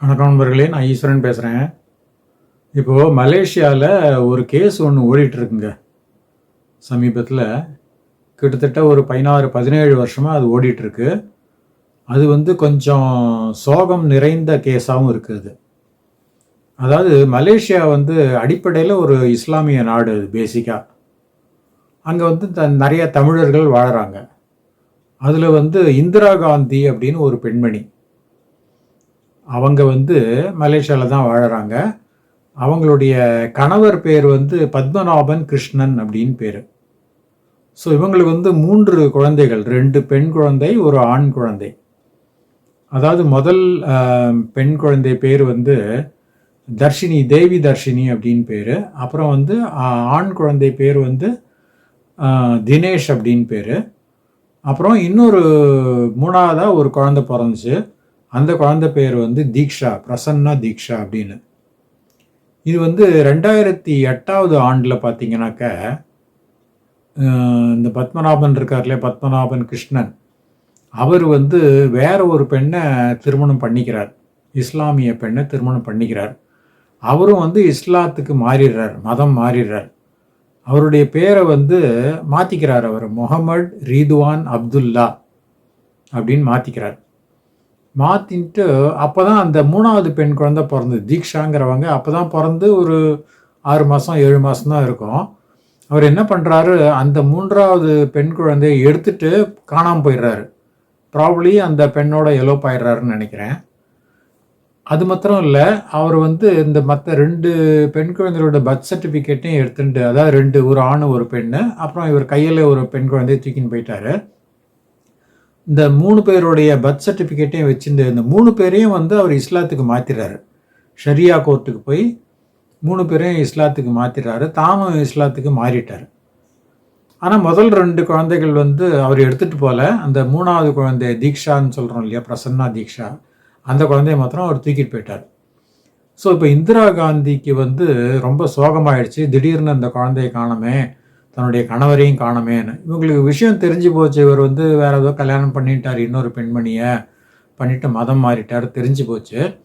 வணக்கம் நண்பர்களே நான் ஈஸ்வரன் பேசுகிறேன் இப்போது மலேசியாவில் ஒரு கேஸ் ஒன்று ஓடிட்டுருக்குங்க. சமீபத்தில் கிட்டத்தட்ட ஒரு பதினாறு பதினேழு வருஷமாக அது ஓடிட்டுருக்கு. அது வந்து கொஞ்சம் சோகம் நிறைந்த கேஸாகவும் இருக்குது அதாவது மலேசியா வந்து அடிப்படையில் ஒரு இஸ்லாமிய நாடு அது பேசிக்காக அங்கே வந்து த நிறைய தமிழர்கள் வாழ்கிறாங்க அதில் வந்து இந்திரா காந்தி அப்படின்னு ஒரு பெண்மணி. அவங்க வந்து மலேசியாவில் தான் வாழுறாங்க. அவங்களுடைய கணவர் பேர் வந்து பத்மநாபன் கிருஷ்ணன் அப்படின்னு பேர். ஸோ இவங்களுக்கு வந்து மூன்று குழந்தைகள். ரெண்டு பெண் குழந்தை ஒரு ஆண் குழந்தை. அதாவது முதல் பெண் குழந்தை பேர் வந்து தர்ஷினி தேவி தர்ஷினி அப்படின்னு பேர். அப்புறம் வந்து ஆண் குழந்தை பேர் வந்து தினேஷ் அப்படின்னு பேர். அப்புறம் இன்னொரு மூணாவதாக ஒரு குழந்தை பிறந்துச்சு. அந்த குழந்தை பேர் வந்து தீக்ஷா பிரசன்னா தீக்ஷா அப்படின்னு. இது வந்து ரெண்டாயிரத்தி எட்டாவது ஆண்டில் பார்த்தீங்கன்னாக்க இந்த பத்மநாபன் இருக்கார்லே பத்மநாபன் கிருஷ்ணன் அவர் வந்து வேற ஒரு பெண்ணை திருமணம் பண்ணிக்கிறார். இஸ்லாமிய பெண்ணை திருமணம் பண்ணிக்கிறார். அவரும் வந்து இஸ்லாத்துக்கு மாறிடுறார் மதம் மாறிடுறார். அவருடைய பேரை வந்து மாற்றிக்கிறார் அவர் முகமது ரீதுவான் அப்துல்லா அப்படின்னு மாற்றிக்கிறார் மாற்றின்ட்டு அப்போ தான் அந்த மூணாவது பெண் குழந்தை பிறந்தது. தீக்ஷாங்கிறவங்க அப்போ தான் பிறந்து ஒரு ஆறு மாதம் ஏழு மாதம் தான் இருக்கும். அவர் என்ன பண்ணுறாரு அந்த மூன்றாவது பெண் குழந்தையை எடுத்துட்டு காணாமல் போயிடுறாரு. ப்ராப்ளி அந்த பெண்ணோட எலோ ஆயிடுறாருன்னு நினைக்கிறேன். அது மாத்திரம் இல்லை அவர் வந்து இந்த மற்ற ரெண்டு பெண் குழந்தைகளோட பர்த் சர்டிஃபிகேட்டையும் எடுத்துட்டு அதாவது ரெண்டு ஒரு ஆண் ஒரு பெண்ணு அப்புறம் இவர் கையில் ஒரு பெண் குழந்தையை தூக்கின்னு போயிட்டாரு. இந்த மூணு பேருடைய பர்த் சர்டிஃபிகேட்டையும் வச்சுட்டு இந்த மூணு பேரையும் வந்து அவர் இஸ்லாத்துக்கு மாற்றிடுறாரு ஷரியா கோர்ட்டுக்கு போய் மூணு பேரையும் இஸ்லாத்துக்கு மாற்றிடுறாரு தாமும் இஸ்லாத்துக்கு மாறிட்டார். ஆனால் முதல் ரெண்டு குழந்தைகள் வந்து அவர் எடுத்துகிட்டு போகல அந்த மூணாவது குழந்தை தீக்ஷான்னு சொல்கிறோம் இல்லையா பிரசன்னா தீக்ஷா. அந்த குழந்தைய மாத்திரம் அவர் தூக்கிட்டு போயிட்டார். ஸோ இப்போ இந்திரா காந்திக்கு வந்து ரொம்ப சோகமாயிடுச்சு. திடீர்னு அந்த குழந்தைய காணமே. தன்னுடைய கணவரையும் காணமேன்னு. இவங்களுக்கு விஷயம் தெரிஞ்சு போச்சு. இவர் வந்து வேற ஏதோ கல்யாணம் பண்ணிட்டார். இன்னொரு பெண்மணியை பண்ணிட்டு மதம் மாறிட்டார். தெரிஞ்சு போச்சு.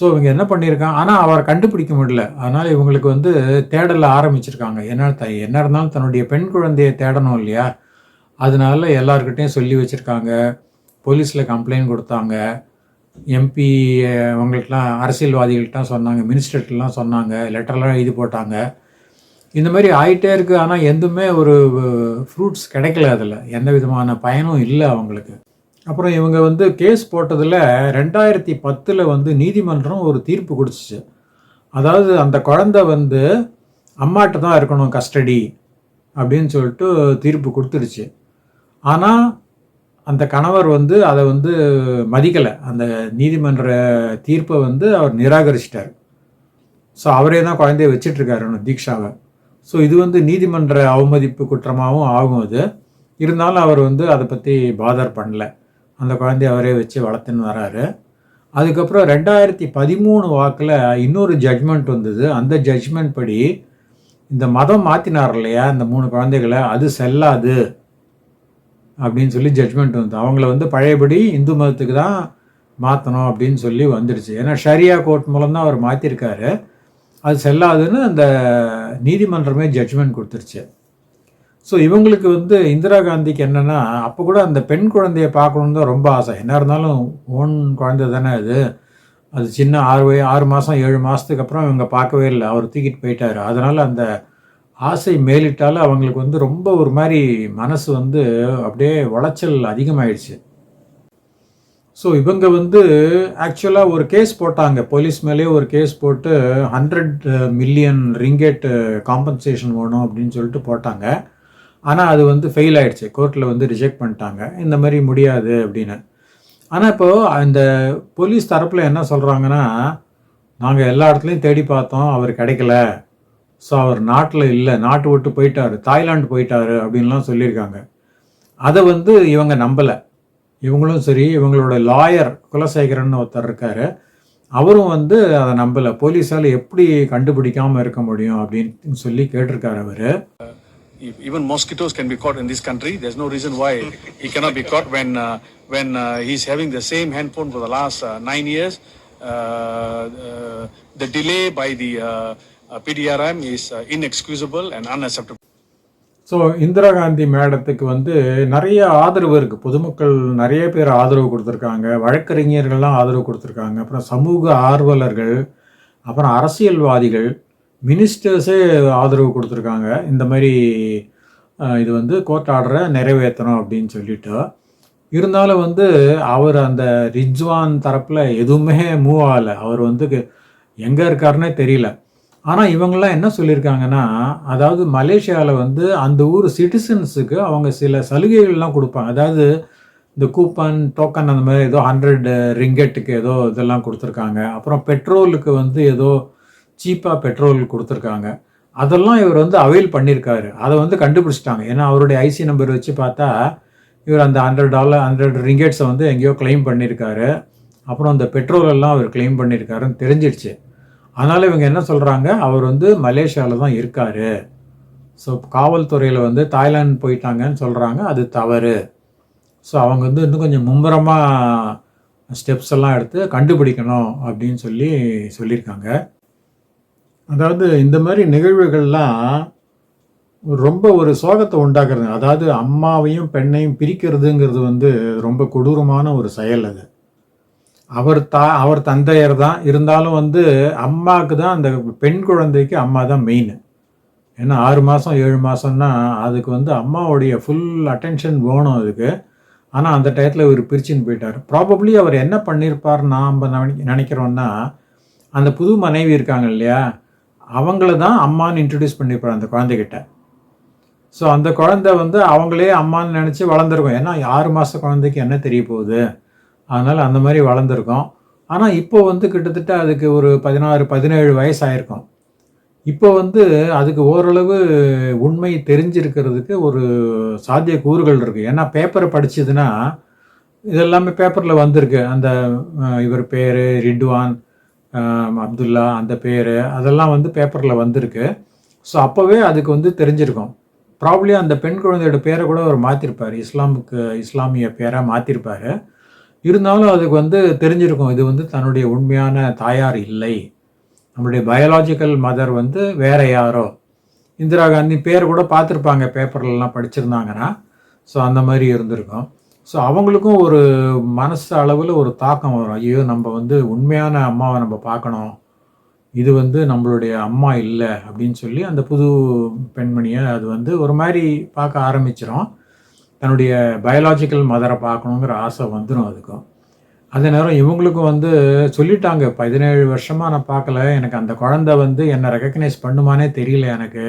ஸோ இவங்க என்ன பண்ணியிருக்காங்க? ஆனால் அவரை கண்டுபிடிக்க முடியல. அதனால் இவங்களுக்கு வந்து தேடல ஆரம்பிச்சிருக்காங்க. என்ன த- என்ன இருந்தாலும் தன்னுடைய பெண் குழந்தையை தேடணும் இல்லையா? அதனால எல்லாருக்கிட்டையும் சொல்லி வச்சுருக்காங்க. போலீஸில் கம்ப்ளைண்ட் கொடுத்தாங்க. எம்பி அவங்கள்ட்டலாம் அரசியல்வாதிகள்கிட்ட சொன்னாங்க. மினிஸ்டர்கிட்டலாம் சொன்னாங்க. லெட்டர்லாம் இது போட்டாங்க. இந்த மாதிரி ஆயிட்டே இருக்குது ஆனால் எதுவுமே ஒரு ஃப்ரூட்ஸ் கிடைக்கல அதில். எந்த விதமான பயனும் இல்லை அவங்களுக்கு. அப்புறம் இவங்க வந்து கேஸ் போட்டதில் ரெண்டாயிரத்தி பத்தில் வந்து நீதிமன்றம் ஒரு தீர்ப்பு கொடுத்துச்சு. அதாவது அந்த குழந்தை வந்து அம்மாட்ட தான் இருக்கணும் கஸ்டடி அப்படின்னு சொல்லிட்டு தீர்ப்பு கொடுத்துருச்சு. ஆனால் அந்த கணவர் வந்து அதை வந்து மதிக்கலை. அந்த நீதிமன்ற தீர்ப்பை வந்து அவர் நிராகரிச்சிட்டார். ஸோ அவரே தான் குழந்தைய வச்சிட்ருக்காரு இன்னும் தீக்ஷாவை. ஸோ இது வந்து நீதிமன்ற அவமதிப்பு குற்றமாகவும் ஆகும் அது. இருந்தாலும் அவர் வந்து அதை பற்றி பாதர் பண்ணல. அந்த குழந்தைய அவரே வச்சு வளர்த்துன்னு வராரு. அதுக்கப்புறம் ரெண்டாயிரத்தி பதிமூணு வாக்கில் இன்னொரு ஜட்மெண்ட் வந்தது. அந்த ஜட்மெண்ட் படி இந்த மதம் மாற்றினார் இல்லையா? இந்த மூணு குழந்தைகளை அது செல்லாது அப்படின்னு சொல்லி ஜட்மெண்ட் வந்து அவங்கள வந்து பழையபடி இந்து மதத்துக்கு தான் மாற்றணும் அப்படின்னு சொல்லி வந்துடுச்சு. ஏன்னா ஷரியா கோர்ட் மூலம் தான் அவர் மாற்றிருக்காரு அது செல்லாதுன்னு அந்த நீதிமன்றமே ஜட்ஜ்மெண்ட் கொடுத்துருச்சு. ஸோ இவங்களுக்கு வந்து இந்திரா காந்திக்கு என்னென்னா அப்போ கூட அந்த பெண் குழந்தைய பார்க்கணுன்னு தான் ரொம்ப ஆசை. என்ன இருந்தாலும் ஓன் குழந்தை தானே அது. அது சின்ன ஆறு வய ஆறு மாதம் ஏழு மாதத்துக்கு அப்புறம் இவங்க பார்க்கவே இல்லை. அவர் தூக்கிட்டு போயிட்டார். அதனால் அந்த ஆசை மேலிட்டாலும் அவங்களுக்கு வந்து ரொம்ப ஒரு மாதிரி மனசு வந்து அப்படியே உளைச்சல் அதிகமாயிடுச்சு. ஸோ இவங்க வந்து ஆக்சுவலாக ஒரு கேஸ் போட்டாங்க. போலீஸ் மேலேயே ஒரு கேஸ் போட்டு ஹண்ட்ரட் மில்லியன் ரிங்கெட் காம்பன்சேஷன் வேணும் அப்படின்னு சொல்லிட்டு போட்டாங்க. ஆனால் அது வந்து ஃபெயில் ஆயிடுச்சு. கோர்ட்டில் வந்து ரிஜெக்ட் பண்ணிட்டாங்க. இந்த மாதிரி முடியாது அப்படின்னு. ஆனால் இப்போது அந்த போலீஸ் தரப்பில் என்ன சொல்கிறாங்கன்னா நாங்கள் எல்லா இடத்துலையும் தேடி பார்த்தோம். அவர் கிடைக்கல. ஸோ அவர் நாட்டில் இல்லை. நாட்டு விட்டு போயிட்டார். தாய்லாந்து போயிட்டாரு அப்படின்லாம் சொல்லியிருக்காங்க. அதை வந்து இவங்க நம்பலை. இவங்களும் சரி இவங்களோட லாயர் குலசேகரன் ஒருத்தர் இருக்காரு அவரும் வந்து அதை நம்பலை போலீஸால் எப்படி கண்டுபிடிக்காமல் இருக்க முடியும் அப்படின்னு சொல்லி கேட்டிருக்காரு அவர் If even mosquitoes can be caught in this country. There's no reason why he cannot be caught when uh, when uh, he's having the same handphone for the last uh, nine years. uh, uh, the delay by the uh, uh, PDRM is uh, inexcusable and unacceptable. So Indira Gandhi மேடத்துக்கு வந்து நிறைய ஆதரவு இருக்குது பொதுமக்கள் நிறைய பேர் ஆதரவு கொடுத்துருக்காங்க. வழக்கறிஞர்கள்லாம் ஆதரவு கொடுத்துருக்காங்க. அப்புறம் சமூக ஆர்வலர்கள் அப்புறம் அரசியல்வாதிகள் மினிஸ்டர்ஸே ஆதரவு கொடுத்துருக்காங்க. இந்த மாதிரி இது வந்து கோர்ட் ஆர்டரை நிறைவேற்றணும் அப்படின்னு சொல்லிட்டு. இருந்தாலும் வந்து அவர் அந்த ரிஜ்வான் தரப்பில் எதுவுமே மூவ் ஆகலை. அவர் வந்து எங்கே இருக்காருன்னே தெரியல. ஆனால் இவங்கெல்லாம் என்ன சொல்லியிருக்காங்கன்னா அதாவது மலேசியாவில் வந்து அந்த ஊர் சிட்டிசன்ஸுக்கு அவங்க சில சலுகைகள்லாம் கொடுப்பாங்க. அதாவது இந்த கூப்பன் டோக்கன் அந்த மாதிரி ஏதோ ஹண்ட்ரட் ரிங்கெட்டுக்கு ஏதோ இதெல்லாம் கொடுத்துருக்காங்க. அப்புறம் பெட்ரோலுக்கு வந்து ஏதோ சீப்பாக பெட்ரோல் கொடுத்துருக்காங்க. அதெல்லாம் இவர் வந்து அவைல் பண்ணியிருக்காரு. அதை வந்து கண்டுபிடிச்சிட்டாங்க. ஏன்னா அவருடைய ஐசி நம்பர் வச்சு பார்த்தா இவர் அந்த ஹண்ட்ரட் டாலர் ஹண்ட்ரட் ரிங்கெட்ஸை வந்து எங்கேயோ கிளைம் பண்ணியிருக்காரு. அப்புறம் அந்த பெட்ரோல் எல்லாம் அவர் க்ளைம் பண்ணியிருக்காருன்னு தெரிஞ்சிடுச்சு. அதனால் இவங்க என்ன சொல்கிறாங்க அவர் வந்து மலேசியாவில் தான் இருக்கார். ஸோ காவல்துறையில் வந்து தாய்லாந்து போயிட்டாங்கன்னு சொல்கிறாங்க அது தவறு. ஸோ அவங்க வந்து இன்னும் கொஞ்சம் மும்முரமாக ஸ்டெப்ஸ் எல்லாம் எடுத்து கண்டுபிடிக்கணும் அப்படின்னு சொல்லி சொல்லியிருக்காங்க. அதாவது இந்த மாதிரி நிகழ்வுகள்லாம் ரொம்ப ஒரு சோகத்தை உண்டாக்குறது. அதாவது அம்மாவையும் பெண்ணையும் பிரிக்கிறதுங்கிறது வந்து ரொம்ப கொடூரமான ஒரு செயல் அது. அவர் தா அவர் தந்தையர் தான். இருந்தாலும் வந்து அம்மாவுக்கு தான் அந்த பெண் குழந்தைக்கு அம்மா தான் மெயின் ஏன்னா ஆறு மாதம் ஏழு மாதம்னா அதுக்கு வந்து அம்மாவுடைய ஃபுல் அட்டென்ஷன் வேணும் அதுக்கு. ஆனால் அந்த டயத்தில் இவர் பிரிச்சுன்னு போயிட்டார். ப்ராபப்ளி அவர் என்ன பண்ணியிருப்பார் நாம் நினைக்கிறோன்னா அந்த புது மனைவி இருக்காங்க இல்லையா அவங்கள தான் அம்மான்னு இன்ட்ரடியூஸ் பண்ணியிருப்பார் அந்த குழந்தைகிட்ட. ஸோ அந்த குழந்தை வந்து அவங்களே அம்மான்னு நினச்சி வளர்ந்துருக்கும். ஏன்னா ஆறு மாத குழந்தைக்கு என்ன தெரிய போகுது? அதனால் அந்த மாதிரி வளர்ந்துருக்கோம். ஆனால் இப்போ வந்து கிட்டத்தட்ட அதுக்கு ஒரு பதினாறு பதினேழு வயசு ஆயிருக்கும் இப்போ வந்து அதுக்கு ஓரளவு உண்மை தெரிஞ்சிருக்கிறதுக்கு ஒரு சாத்திய கூறுகள் இருக்குது ஏன்னா பேப்பரை படிச்சதுன்னா இதெல்லாமே பேப்பரில் வந்திருக்கு. அந்த இவர் பேர் ரிட்வான் அப்துல்லா அந்த பேர் அதெல்லாம் வந்து பேப்பரில் வந்திருக்கு. ஸோ அப்போவே அதுக்கு வந்து தெரிஞ்சிருக்கும். ப்ராப்ளி அந்த பெண் குழந்தையோட பேரை கூட அவர் மாற்றிருப்பார் இஸ்லாமுக்கு இஸ்லாமிய பேராக மாற்றிருப்பார் இருந்தாலும் அதுக்கு வந்து தெரிஞ்சிருக்கும் இது வந்து தன்னுடைய உண்மையான தாயார் இல்லை. நம்மளுடைய பயாலாஜிக்கல் மதர் வந்து வேற யாரோ. இந்திரா காந்தி பேர் கூட பார்த்துருப்பாங்க பேப்பர்லலாம் படிச்சிருந்தாங்கன்னா. ஸோ அந்த மாதிரி இருந்திருக்கும். ஸோ அவங்களுக்கும் ஒரு மனசு அளவில் ஒரு தாக்கம் வரும். ஐயோ நம்ம வந்து உண்மையான அம்மாவை நம்ம பார்க்கணும். இது வந்து நம்மளுடைய அம்மா இல்லை அப்படின்னு சொல்லி அந்த புது பெண்மணியை அது வந்து ஒரு மாதிரி பார்க்க ஆரம்பிச்சிடும் தன்னுடைய பயாலாஜிக்கல் மதரை பார்க்கணுங்கிற ஆசை வந்துடும் அதுக்கும். அதே நேரம் இவங்களுக்கும் வந்து சொல்லிட்டாங்க பதினேழு வருஷமாக நான் பார்க்கல எனக்கு அந்த குழந்தை வந்து என்னை ரெக்கக்னைஸ் பண்ணுமானே தெரியல எனக்கு.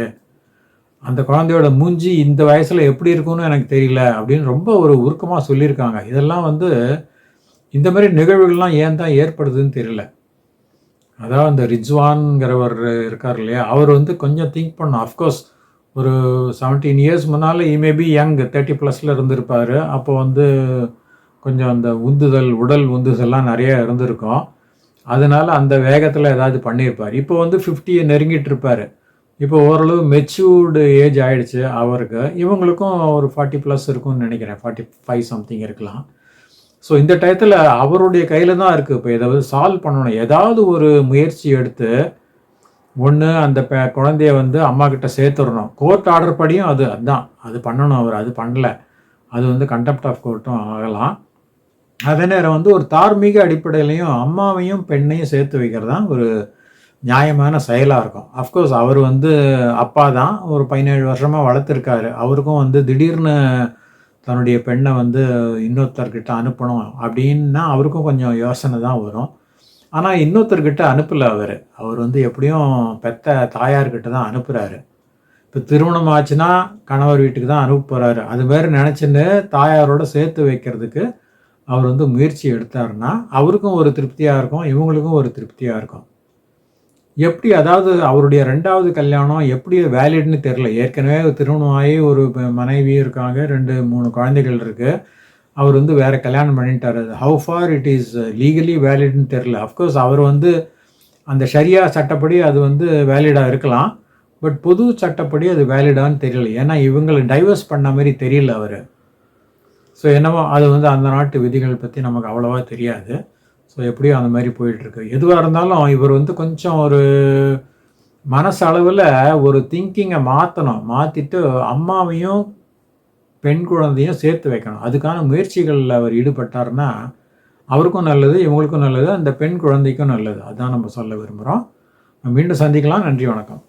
அந்த குழந்தையோட மூஞ்சி இந்த வயசில் எப்படி இருக்கும்னு எனக்கு தெரியல அப்படின்னு ரொம்ப ஒரு உருக்கமாக சொல்லியிருக்காங்க. இதெல்லாம் வந்து இந்த மாதிரி நிகழ்வுகள்லாம் ஏன் தான் ஏற்படுதுன்னு தெரியல. அதாவது அந்த ரிஜ்வான்கிறவர் இருக்கார் இல்லையா அவர் வந்து கொஞ்சம் திங்க் பண்ணும் அஃப்கோர்ஸ் ஒரு செவன்டீன் இயர்ஸ் முன்னால் மேபி யங் தேர்ட்டி ப்ளஸில் இருந்திருப்பார். அப்போ வந்து கொஞ்சம் அந்த உந்துதல் உடல் உந்துதல்லாம் நிறைய இருந்திருக்கும். அதனால் அந்த வேகத்தில் ஏதாவது பண்ணியிருப்பார் இப்போ வந்து ஃபிஃப்டியை நெருங்கிட்டு இருப்பார். இப்போ ஓரளவு மெச்சூர்டு ஏஜ் ஆகிடுச்சு அவருக்கு. இவங்களுக்கும் ஒரு ஃபார்ட்டி ப்ளஸ் இருக்கும்னு நினைக்கிறேன். ஃபார்ட்டி ஃபைவ் சம்திங் இருக்கலாம். ஸோ இந்த டயத்தில் அவருடைய கையில் தான் இருக்குது இப்போ ஏதாவது சால்வ் பண்ணணும். ஏதாவது ஒரு முயற்சி எடுத்து ஒன்று அந்த பெ குழந்தைய வந்து அம்மா கிட்ட சேர்த்துடணும். கோர்ட் ஆர்டர் படியும் அது அதுதான் அது பண்ணணும் அவர் அது பண்ணல. அது வந்து கண்டெப்ட் ஆஃப் கோர்ட்டும் ஆகலாம். அதே நேரம் வந்து ஒரு தார்மீக அடிப்படையிலையும் அம்மாவையும் பெண்ணையும் சேர்த்து வைக்கிறது தான் ஒரு நியாயமான செயலாக இருக்கும். அஃப்கோர்ஸ் அவர் வந்து அப்பா தான். ஒரு பதினேழு வருஷமாக வளர்த்துருக்காரு. அவருக்கும் வந்து திடீர்னு தன்னுடைய பெண்ணை வந்து இன்னொருத்தர்கிட்ட அனுப்பணும் அப்படின்னா அவருக்கும் கொஞ்சம் யோசனை தான் வரும். ஆனால் இன்னொருத்தர்கிட்ட அனுப்பலை அவர். அவர் வந்து எப்படியும் பெத்த தாயார்கிட்ட தான் அனுப்புகிறாரு இப்போ திருமணம் ஆச்சுன்னா கணவர் வீட்டுக்கு தான் அனுப்ப போகிறாரு அது மாதிரி நினச்சின்னு தாயாரோட சேர்த்து வைக்கிறதுக்கு அவர் வந்து முயற்சி எடுத்தாருன்னா அவருக்கும் ஒரு திருப்தியாக இருக்கும் இவங்களுக்கும் ஒரு திருப்தியாக இருக்கும். எப்படி அதாவது அவருடைய ரெண்டாவது கல்யாணம் எப்படி வேலிட்னு தெரில ஏற்கனவே திருமணம் ஆகி ஒரு மனைவியும் மனைவி இருக்காங்க ரெண்டு மூணு குழந்தைகள் இருக்குது அவர் வந்து வேற கல்யாணம் பண்ணிட்டாரு. How far it is legally வேலிட்னு தெரில அஃப்கோர்ஸ் அவர் வந்து அந்த ஷரியா சட்டப்படி அது வந்து வேலிடாக இருக்கலாம். பட் பொது சட்டப்படி அது வேலிடான்னு தெரியல. ஏன்னா இவங்களை டைவர்ஸ் பண்ண மாதிரி தெரியல அவர். ஸோ என்னவோ அது வந்து அந்த நாட்டு விதிகள் பற்றி நமக்கு அவ்வளோவா தெரியாது. ஸோ எப்படியும் அந்த மாதிரி போயிட்டுருக்கு. எதுவாக இருந்தாலும் இவர் வந்து கொஞ்சம் ஒரு மனசளவில் ஒரு திங்கிங்கை மாற்றணும் மாற்றிட்டு அம்மாவையும் பெண் குழந்தையும் சேர்த்து வைக்கணும். அதுக்கான முயற்சிகளில் அவர் ஈடுபட்டார்னா அவருக்கும் நல்லது இவங்களுக்கும் நல்லது அந்த பெண் குழந்தைக்கும் நல்லது. அதான் நம்ம சொல்ல விரும்புகிறோம் மீண்டும் சந்திக்கலாம். நன்றி வணக்கம்.